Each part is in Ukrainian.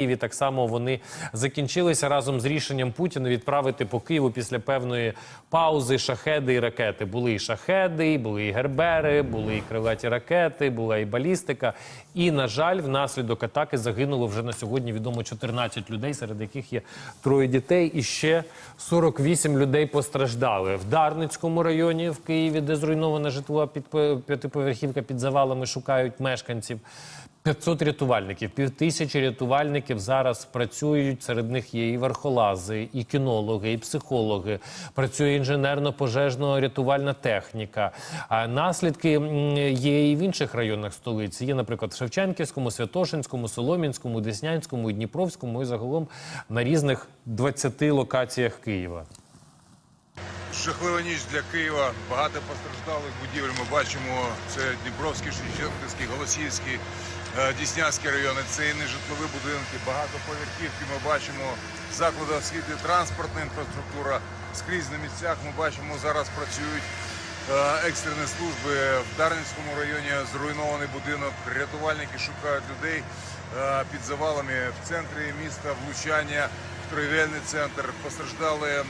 Києві так само вони закінчилися разом з рішенням Путіна відправити по Києву після певної паузи шахеди і ракети. Були і шахеди, були і гербери, були і крилаті ракети, була і балістика. І, на жаль, внаслідок атаки загинуло вже на сьогодні відомо 14 людей, серед яких є троє дітей, і ще 48 людей постраждали в Дарницькому районі в Києві, де зруйнована житлова підп- п'ятиповерхівка під завалами, шукають мешканців. 500 рятувальників, півтисячі рятувальників зараз працюють. Серед них є і верхолази, і кінологи, і психологи. Працює інженерно-пожежно-рятувальна техніка. А наслідки є і в інших районах столиці. Є, наприклад, в Шевченківському, Святошинському, Солом'янському, Деснянському, і Дніпровському, і загалом на різних 20 локаціях Києва. Жахлива ніч для Києва. Багато постраждалих будівель. Ми бачимо це Дніпровський, Шевченківський, Голосіївський, е, Діснянський райони. Це і нежитлові будинки, багатоповерхівки. Ми бачимо заклади освіти, транспортна інфраструктура. Скрізь на місцях ми бачимо зараз працюють е, екстрені служби в Дарницькому районі. Зруйнований будинок. Рятувальники шукають людей е, під завалами в центрі міста. Влучання в торгівельний центр. Постраждали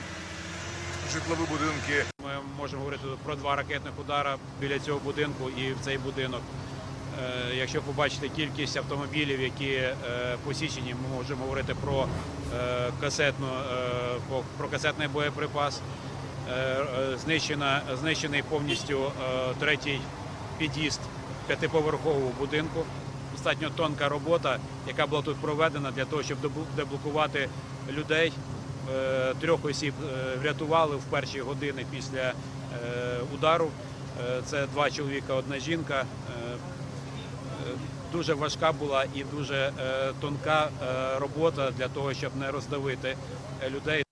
житлові будинки. Ми можемо говорити про два ракетних удара біля цього будинку і в цей будинок. Е, Якщо побачити кількість автомобілів, які е, посічені, ми можемо говорити про е, касетну, про касетний боєприпас. Знищена, знищений повністю третій під'їзд п'ятиповерхового будинку. Достатньо тонка робота, яка була тут проведена для того, щоб деблокувати людей. Е, Трьох осіб е, врятували в перші години після е, удару. Це два чоловіка, одна жінка. Дуже важка була і дуже тонка робота для того, щоб не роздавити людей.